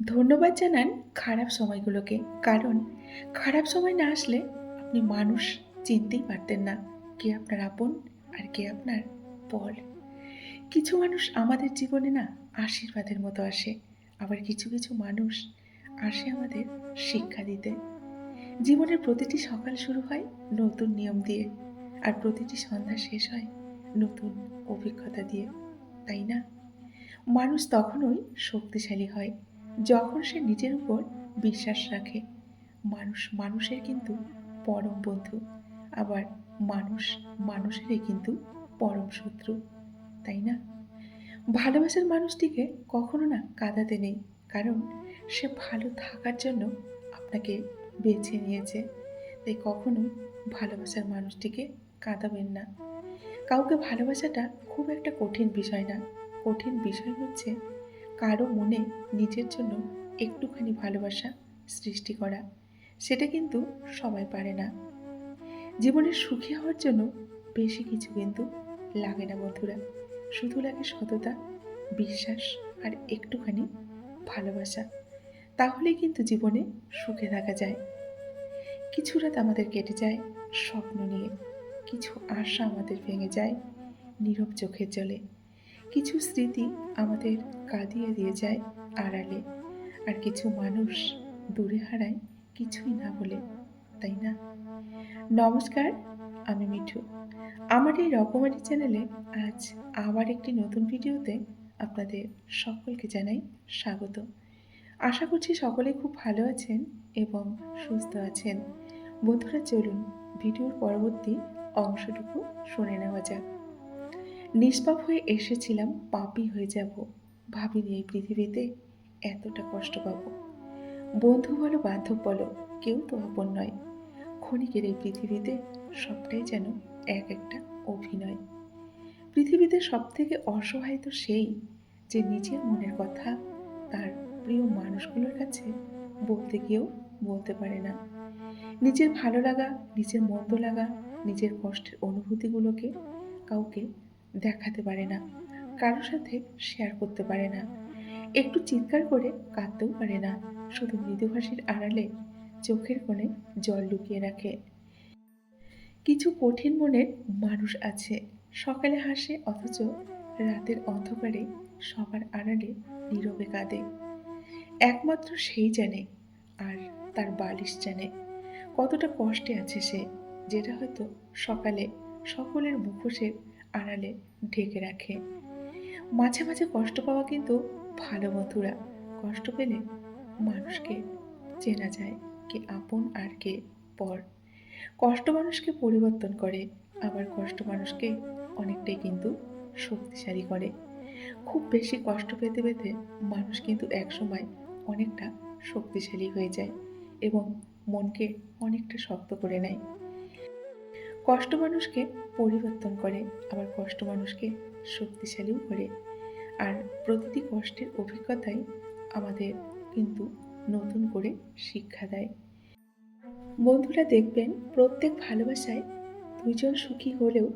ধন্যবাদ জানান খারাপ সময়গুলোকে। কারণ, খারাপ সময় না আসলে আপনি মানুষ চিনতেই পারতেন না কে আপনার আপন আর কে আপনার পর কিছু মানুষ আমাদের জীবনে না আশীর্বাদের মতো আসে, আবার কিছু কিছু মানুষ আসে আমাদের শিক্ষা দিতে। জীবনের প্রতিটি সকাল শুরু হয় নতুন নিয়ম দিয়ে, আর প্রতিটি সন্ধ্যা শেষ হয় নতুন অভিজ্ঞতা দিয়ে, তাই না? মানুষ তখনই শক্তিশালী হয়। যখন সে নিজের উপর বিশ্বাস রাখে, মানুষ মানুষের কিন্তু পরম বন্ধু, আবার মানুষ মানুষেরই কিন্তু পরম শত্রু, তাই না? ভালোবাসার মানুষটিকে কখনো না কাঁদাতে নেই, কারণ সে ভালো থাকার জন্য আপনাকে বেছে নিয়েছে। তাই কখনো ভালোবাসার মানুষটিকে কাঁদাবেন না। কাউকে ভালোবাসাটা খুব একটা কঠিন বিষয় না। কঠিন বিষয় হচ্ছে কারও মনে নিজের জন্য একটুখানি ভালোবাসা সৃষ্টি করা, সেটা কিন্তু সবাই পারে না। জীবনে সুখী হওয়ার জন্য বেশি কিছু কিন্তু লাগে না বন্ধুরা। শুধু লাগে সততা, বিশ্বাস আর একটুখানি ভালোবাসা। তাহলে কিন্তু জীবনে সুখে থাকা যায়। কিছু রাত আমাদের কেটে যায় স্বপ্ন নিয়ে, কিছু আশা আমাদের ভেঙে যায়, নীরব চোখের জলে। কিছু স্মৃতি আমাদের কাঁদিয়ে দিয়ে যায় আড়ালে। আর কিছু মানুষ দূরে হারায় কিছুই না বলে, তাই না? নমস্কার, আমি মিঠু। আমার এই রকমারি চ্যানেলে আজ আবার একটি নতুন ভিডিওতে আপনাদের সকলকে জানাই স্বাগত। আশা করছি সকলে খুব ভালো আছেন এবং সুস্থ আছেন। বন্ধুরা, চলুন ভিডিওর পরবর্তী অংশটুকু শুনে নেওয়া যাক। নিষ্পাপ হয়ে এসেছিলাম, পাপি হয়ে যাব। ভাবিনি এই পৃথিবীতে এতটা কষ্ট পাবো। বন্ধু বলো, বান্ধব বলো, কেউ তো আপন নয়। ক্ষণিকের এই পৃথিবীতে সবটাই যেন এক একটা অভিনয়। পৃথিবীতে সব থেকে অসহায় তো সেই যে নিজের মনের কথা তার প্রিয় মানুষগুলোর কাছে বলতে গিয়েও বলতে পারে না। নিজের ভালো লাগা, নিজের মন্দ লাগা, নিজের কষ্টের অনুভূতিগুলোকে কাউকে দেখাতে পারে না, কারোর সাথে শেয়ার করতে পারে না। একটু চিৎকার করে কাঁদতেও পারে না, শুধু মৃদুভাষীর আড়ালে চোখের কোণে জল লুকিয়ে রাখে। কিছু কঠিন মনের মানুষ আছে, সকালে হাসে অথচ রাতের অন্ধকারে সবার আড়ালে নীরবে কাঁদে। একমাত্র সেই জানে, আর তার বালিশ জানে। কতটা কষ্টে আছে সে, যেটা হয়তো সকালে সকলের মুখোশের আড়ালে ঢেকে রাখে। মাঝে মাঝে কষ্ট পাওয়া কিন্তু ভালো বন্ধুরা কষ্ট পেলে মানুষকে চেনা যায় কে আপন আর কে পর। কষ্ট মানুষকে পরিবর্তন করে, আবার কষ্ট মানুষকে অনেকটাই কিন্তু শক্তিশালী করে। খুব বেশি কষ্ট পেতে পেতে মানুষ কিন্তু একসময় অনেকটা শক্তিশালী হয়ে যায় এবং মনকে অনেকটা শক্ত করে নেয়। কষ্ট মানুষকে পরিবর্তন করে, আবার কষ্ট মানুষকে শক্তিশালীও করে। আর প্রতিটি কষ্টের অভিজ্ঞতাই আমাদের কিন্তু নতুন করে শিক্ষা দেয়। বন্ধুরা দেখবেন, প্রত্যেক ভালোবাসায় দুইজন সুখী হলেও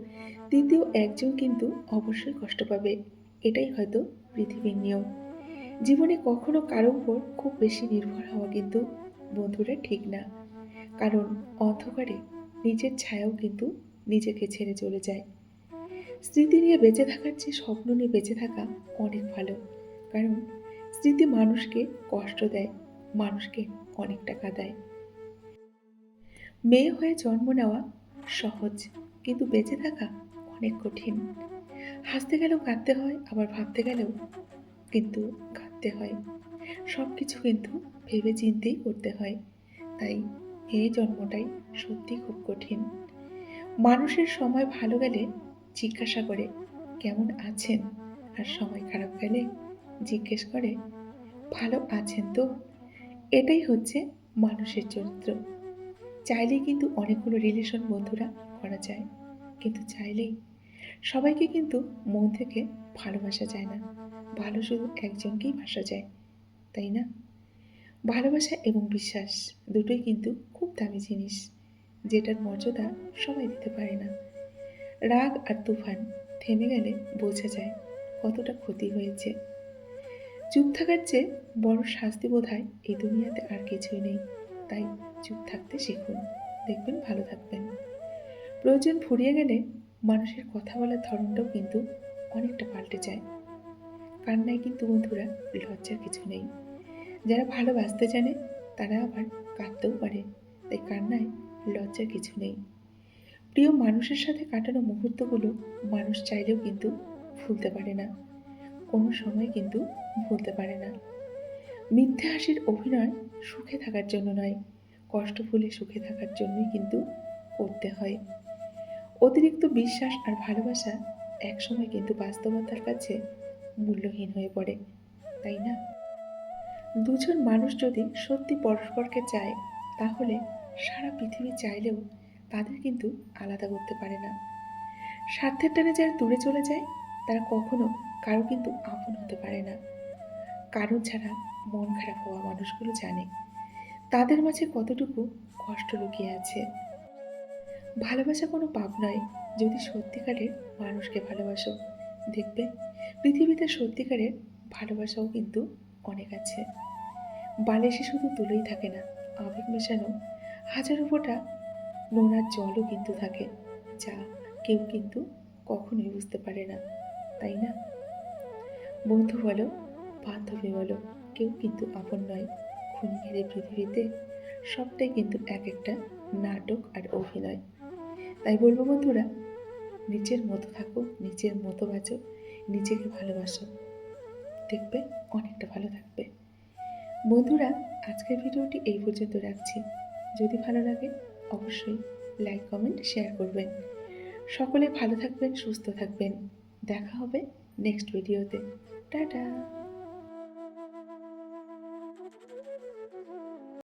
দ্বিতীয় একজন কিন্তু অবশ্যই কষ্ট পাবে। এটাই হয়তো পৃথিবীর নিয়ম। জীবনে কখনো কারও উপর খুব বেশি নির্ভর হওয়া কিন্তু বন্ধুরা ঠিক না। কারণ অন্ধকারে নিজের ছায়াও কিন্তু নিজেকে ছেড়ে চলে যায়। স্মৃতি নিয়ে বেঁচে থাকার চেয়ে স্বপ্ন নিয়ে বেঁচে থাকা অনেক ভালো। কারণ স্মৃতি মানুষকে কষ্ট দেয়, মানুষকে অনেক টাকা দেয়। মেয়ে হয়ে জন্ম নেওয়া সহজ, কিন্তু বেঁচে থাকা অনেক কঠিন। হাসতে গেলেও কাঁদতে হয়, আবার ভাবতে গেলেও কিন্তু কাঁদতে হয়। সব কিছু কিন্তু ভেবে চিন্তেই করতে হয়। তাই এই জন্মটাই সত্যি খুব কঠিন। মানুষের সময় ভালো গেলে জিজ্ঞাসা করে, কেমন আছেন? আর সময় খারাপ গেলে জিজ্ঞেস করে, ভালো আছেন তো? এটাই হচ্ছে মানুষের চরিত্র। চাইলেই কিন্তু অনেকগুলো রিলেশন বন্ধুরা করা যায়, কিন্তু চাইলেই সবাইকে কিন্তু মন থেকে ভালোবাসা যায় না। ভালো শুধু একজনকেই বাসা যায়, তাই না? ভালোবাসা এবং বিশ্বাস দুটোই কিন্তু খুব দামি জিনিস, যেটার মর্যাদা সবাই দিতে পারে না। রাগ আর তুফান থেমে গেলে বোঝা যায় কতটা ক্ষতি হয়েছে। চুপ থাকার চেয়ে বড় শাস্তি বোধ হয় এই দুনিয়াতে আর কিছুই নেই। তাই চুপ থাকতে শিখুন, দেখবেন ভালো থাকবেন। প্রয়োজন ফুরিয়ে গেলে মানুষের কথা বলার ধরনটাও কিন্তু অনেকটা পাল্টে যায়। কান্নায় কিন্তু বন্ধুরা লজ্জার কিছু নেই। যারা ভালোবাসতে জানে, তারা আবার কাঁদতেও পারে। তাই কান্নায় লজ্জার কিছু নেই। প্রিয় মানুষের সাথে কাটানো মুহূর্তগুলো মানুষ চাইলেও কিন্তু ভুলতে পারে না। কোনো সময় কিন্তু ভুলতে পারে না। মিথ্যে হাসির অভিনয় সুখে থাকার জন্য নয়, কষ্ট ভুলে সুখে থাকার জন্যই কিন্তু করতে হয়। অতিরিক্ত বিশ্বাস আর ভালোবাসা একসময় কিন্তু বাস্তবতার কাছে মূল্যহীন হয়ে পড়ে, তাই না? দুজন মানুষ যদি সত্যি পরস্পরকে চায়, তাহলে সারা পৃথিবী চাইলেও তাদের কিন্তু আলাদা করতে পারে না। স্বার্থের টানে যারা দূরে চলে যায়, তারা কখনো কারও কিন্তু আপন হতে পারে না। কারণ ছাড়া মন খারাপ হওয়া মানুষগুলো জানে, তাদের মাঝে কতটুকু কষ্ট লুকিয়ে আছে। ভালোবাসা কোনো পাপ নয়, যদি সত্যিকারের মানুষকে ভালোবাসো। দেখবে পৃথিবীতে সত্যিকারের ভালোবাসাও কিন্তু অনেক আছে। বালিশে শুধু তুলোই থাকে না, আবেগ মেশানো হাজারো ফোঁটা নোনার জলও কিন্তু থাকে, যা কেউ কিন্তু কখনোই বুঝতে পারে না, তাই না? বন্ধু বলো, বান্ধবী বলো, কেউ কিন্তু আপন নয়। এই পৃথিবীতে সবটাই কিন্তু এক একটা নাটক আর অভিনয়। তাই বলব বন্ধুরা নিজের মতো থাকো নিজের মতো বাঁচো, নিজেকে ভালোবাসো। দেখবে অনেকটা ভালো থাকবে। বন্ধুরা, আজকের ভিডিওটি এই পর্যন্ত রাখছি। যদি ভালো লাগে, অবশ্যই লাইক কমেন্ট শেয়ার করবেন। সকলে ভালো থাকবেন, সুস্থ থাকবেন। দেখা হবে নেক্সট ভিডিওতে টাটা!